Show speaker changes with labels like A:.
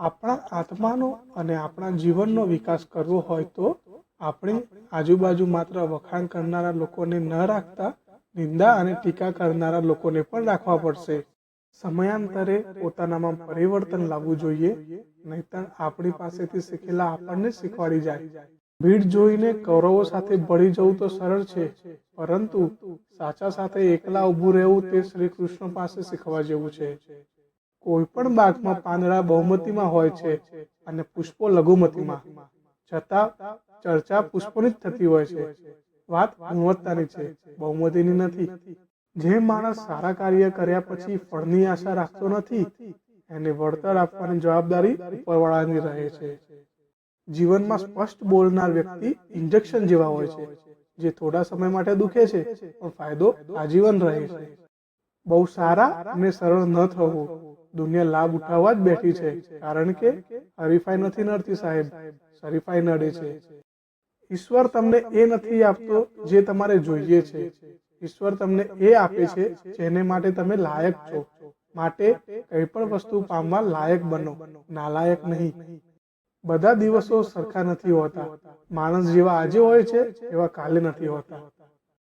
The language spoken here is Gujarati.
A: આપણા આત્માનો અને આપણા જીવનનો વિકાસ કરવો હોય તો આપણે આજુબાજુ માત્ર વખાણ કરનારા લોકોને ન રાખતા, નિંદા અને ટીકા કરનારા લોકોને પણ રાખવા પડશે. સમયાંતરે પોતાનામાં પરિવર્તન લાવવું જોઈએ, નહીતર આપણી પાસેથી શીખેલા આપણને શીખવાડી જાય. ભીડ જોઈને કૌરવો સાથે ભળી જવું તો સરળ છે, પરંતુ સાચા સાથે એકલા ઊભું રહેવું તે શ્રી કૃષ્ણ પાસે શીખવા જેવું છે. કોઈ પણ બાગમાં પાંદડા બહુમતીમાં હોય છે અને પુષ્પો લઘુમતીમાં. છતાં ચર્ચા પુષ્પોની જ થતી હોય છે. વાત ગુણવત્તાની છે. બહુમતીની નથી. જે માણસ સારા કાર્ય કર્યા પછી ફળની આશા રાખતો નથી, એને વળતર આપવાની જવાબદારી ઉપરવાળાની રહે છે. જીવનમાં સ્પષ્ટ બોલનાર વ્યક્તિ ઇન્જેક્શન જેવા હોય છે, જે થોડા સમય માટે દુખે છે, પણ ફાયદો આજીવન રહે છે. બહુ સારા અને સરળ ન થવું. દુનિયા લાભ ઉઠાવવા જ બેઠી છે. કારણ કે હરીફાઈ નથી નડતી સાહેબ. હરીફાઈ નડે છે. ઈશ્વર તમને એ નથી આપતો જે તમારે જોઈએ છે. ઈશ્વર તમને એ આપે છે જેને માટે તમે લાયક છો. માટે કઈ પણ વસ્તુ પામવા લાયક બનો. નાલાયક નહીં. બધા દિવસો સરખા નથી હોતા. માણસ જેવા આજે હોય છે એવા કાલે નથી હોતા.